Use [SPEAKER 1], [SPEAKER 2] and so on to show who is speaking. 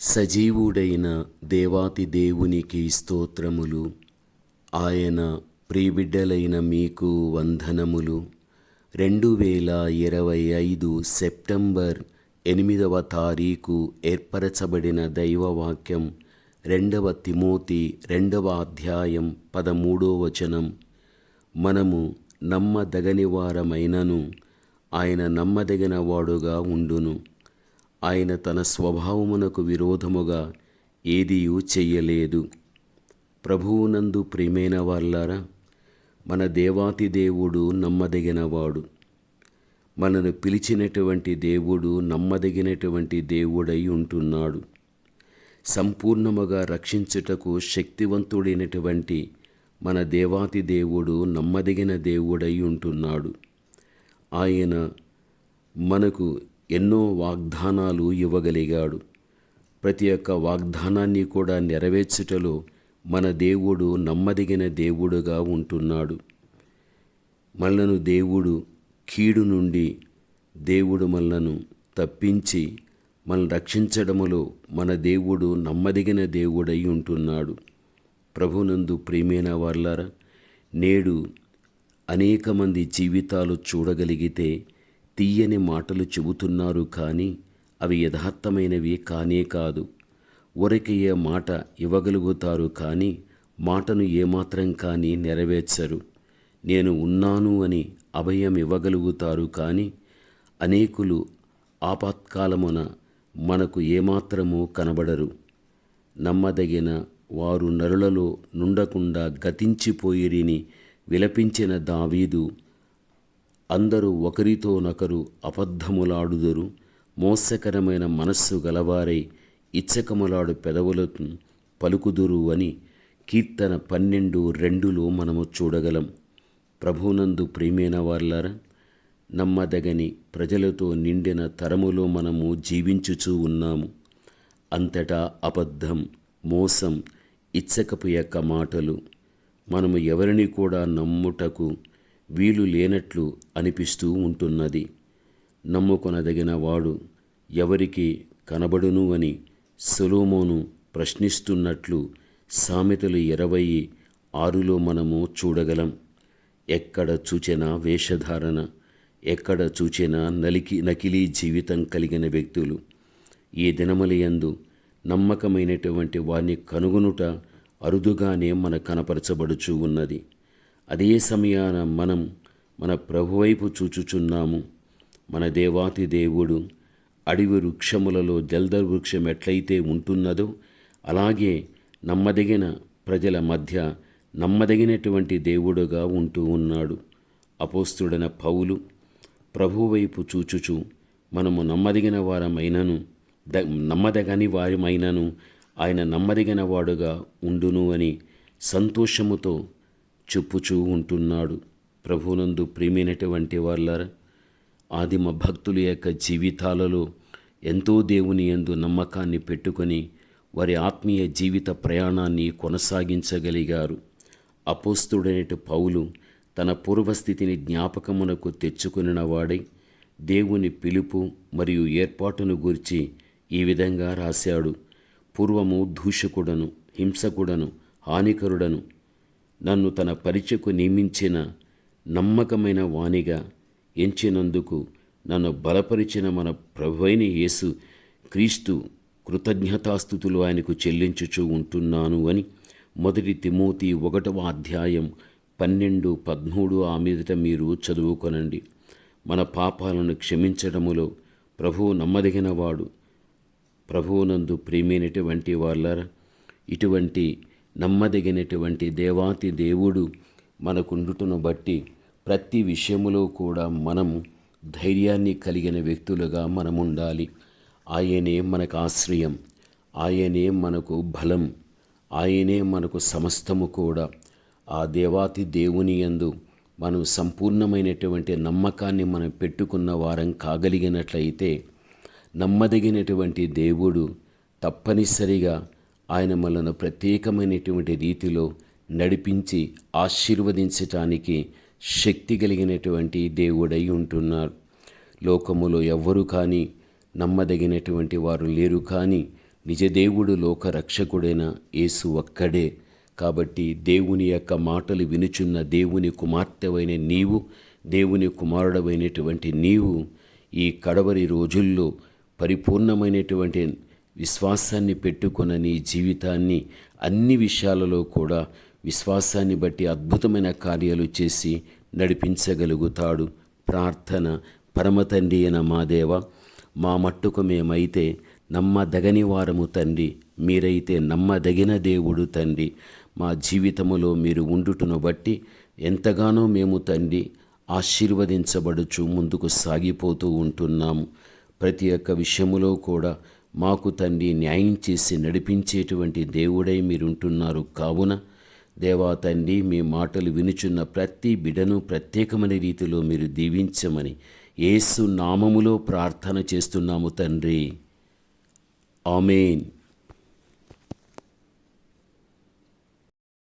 [SPEAKER 1] సజీవుడైన దేవాతి దేవునికి స్తోత్రములు. ఆయన ప్రియబిడ్డలైన మీకు వందనములు. రెండు వేల ఇరవై ఐదు సెప్టెంబర్ ఎనిమిదవ తారీఖు ఏర్పరచబడిన దైవవాక్యం రెండవ తిమోతి రెండవ అధ్యాయం పదమూడో వచనం. మనము నమ్మదగని వారమైనను ఆయన నమ్మదగిన వాడుగా ఉండును. ఆయన తన స్వభావమునకు విరోధముగా ఏదియూ చెయ్యలేదు. ప్రభువునందు ప్రియమైన వాళ్ళారా మన దేవాతి దేవుడు నమ్మదగినవాడు. మనను పిలిచినటువంటి దేవుడు నమ్మదగినటువంటి దేవుడై ఉంటున్నాడు. సంపూర్ణముగా రక్షించుటకు శక్తివంతుడైనటువంటి మన దేవాతి దేవుడు నమ్మదగిన దేవుడై ఉంటున్నాడు. ఆయన మనకు ఎన్నో వాగ్దానాలు ఇవ్వగలిగాడు. ప్రతి ఒక్క వాగ్దానాన్ని కూడా నెరవేర్చుటలో మన దేవుడు నమ్మదగిన దేవుడుగా ఉంటున్నాడు. మనలను దేవుడు కీడు నుండి దేవుడు మనలను తప్పించి మనల్ని రక్షించడములో మన దేవుడు నమ్మదగిన దేవుడై ఉంటున్నాడు. ప్రభునందు ప్రియమైన వాళ్ళారా నేడు అనేక మంది జీవితాలు చూడగలిగితే తీయని మాటలు చెబుతున్నారు కానీ అవి యథార్థమైనవి కానే కాదు. ఊరకయ్యే మాట ఇవ్వగలుగుతారు కానీ మాటను ఏమాత్రం కానీ నెరవేర్చరు. నేను ఉన్నాను అని అభయం ఇవ్వగలుగుతారు కానీ అనేకులు ఆపత్కాలమున మనకు ఏమాత్రము కనబడరు. నమ్మదగిన వారు నరులలో నుండకుండా గతించిపోయిరిని విలపించిన దావీదు అందరూ ఒకరితోనొకరు అబద్ధములాడుదురు. మోసకరమైన మనస్సు గలవారై ఇచ్చకములాడు పెదవులకు పలుకుదురు అని కీర్తన పన్నెండు రెండులో మనము చూడగలం. ప్రభునందు ప్రియమైన వాళ్ళారా నమ్మదగని ప్రజలతో నిండిన తరములో మనము జీవించుచూ ఉన్నాము. అంతటా అబద్ధం మోసం ఇచ్చకపు యొక్క మాటలు మనము ఎవరిని కూడా నమ్ముటకు వీలు లేనట్లు అనిపిస్తూ ఉంటున్నది. నమ్ముకొనదగిన వాడు ఎవరికి కనబడును అని సొలోమోను ప్రశ్నిస్తున్నట్లు సామెతలు ఇరవై ఆరులో మనము చూడగలం. ఎక్కడ చూచినా వేషధారణ ఎక్కడ చూచినా నలికి నకిలీ జీవితం కలిగిన వ్యక్తులు. ఈ దినమలయందు నమ్మకమైనటువంటి వారిని కనుగొనుట అరుదుగానే మన కనపరచబడుచూ ఉన్నది. అదే సమయాన మనం మన ప్రభువైపు చూచుచున్నాము. మన దేవాతి దేవుడు అడవి వృక్షములలో జల్దర్ వృక్షం ఎట్లయితే ఉంటున్నదో అలాగే నమ్మదగిన ప్రజల మధ్య నమ్మదగినటువంటి దేవుడుగా ఉంటూ ఉన్నాడు. అపోస్తుడన పౌలు ప్రభువైపు చూచుచు మనము నమ్మదగిన వారమైనను ద నమ్మదగని వారమైనను ఆయన నమ్మదగిన వాడుగా ఉండును అని సంతోషముతో చెప్పుచూ ఉంటున్నాడు. ప్రభునందు ప్రేమైనటువంటి వాళ్ళ ఆదిమ భక్తుల యొక్క జీవితాలలో ఎంతో దేవుని ఎందు నమ్మకాన్ని పెట్టుకొని వారి ఆత్మీయ జీవిత ప్రయాణాన్ని కొనసాగించగలిగారు. అపోస్తుడైనటు పౌలు తన పూర్వస్థితిని జ్ఞాపకమునకు తెచ్చుకునిన వాడై దేవుని పిలుపు మరియు ఏర్పాటును గూర్చి ఈ విధంగా రాశాడు. పూర్వము దూషకుడను హింసకుడను హానికరుడను నన్ను తన పరిచయకు నియమించిన నమ్మకమైన వాణిగా ఎంచినందుకు నన్ను బలపరిచిన మన ప్రభువైన యేసు క్రీస్తు కృతజ్ఞతాస్థుతులు ఆయనకు చెల్లించుచూ ఉంటున్నాను అని మొదటి తిమోతి ఒకటవ అధ్యాయం పన్నెండు పదమూడు ఆ మీదట మీరు చదువుకొనండి. మన పాపాలను క్షమించడములో ప్రభువు నమ్మదగినవాడు. ప్రభువునందు ప్రేమైనటువంటి వాళ్ళ ఇటువంటి నమ్మదగినటువంటి దేవాతి దేవుడు మనకుండుటను బట్టి ప్రతి విషయములో కూడా మనం ధైర్యాన్ని కలిగిన వ్యక్తులుగా మనం ఉండాలి ఆయనే మనకు ఆశ్రయం. ఆయనే మనకు బలం. ఆయనే మనకు సమస్తము కూడా. ఆ దేవాతి దేవుని యందు మనం సంపూర్ణమైనటువంటి నమ్మకాన్ని మనం పెట్టుకున్న వారం కాగలిగినట్లయితే నమ్మదగినటువంటి దేవుడు తప్పనిసరిగా ఆయన మనను ప్రత్యేకమైనటువంటి రీతిలో నడిపించి ఆశీర్వదించటానికి శక్తి కలిగినటువంటి దేవుడై ఉంటున్నారు. లోకములో ఎవ్వరు కానీ నమ్మదగినటువంటి వారు లేరు కానీ నిజదేవుడు లోక రక్షకుడైన యేసు ఒక్కడే. కాబట్టి దేవుని యొక్క మాటలు వినుచున్న దేవుని కుమార్తెవైన నీవు దేవుని కుమారుడమైనటువంటి నీవు ఈ కడవరి రోజుల్లో పరిపూర్ణమైనటువంటి విశ్వాసాన్ని పెట్టుకున్న నీ జీవితాన్ని అన్ని విషయాలలో కూడా విశ్వాసాన్ని బట్టి అద్భుతమైన కార్యాలు చేసి నడిపించగలుగుతాడు. ప్రార్థన. పరమతండ్రి అయిన మా దేవ మా మట్టుకు మేమైతే నమ్మదగని వారము తండ్రి. మీరైతే నమ్మదగిన దేవుడు తండ్రి. మా జీవితములో మీరు ఉండుటను బట్టి ఎంతగానో మేము తండ్రి ఆశీర్వదించబడుచు ముందుకు సాగిపోతూ ఉంటున్నాము. ప్రతి ఒక్క విషయములో కూడా మాకు తండ్రి న్యాయం చేసి నడిపించేటువంటి దేవుడై మీరుంటున్నారు. కావున దేవా తండ్రి మీ మాటలు వినుచున్న ప్రతి బిడను ప్రత్యేకమైన రీతిలో మీరు దీవించమని ఏసు నామములో ప్రార్థన చేస్తున్నాము తండ్రి. ఆమెన్.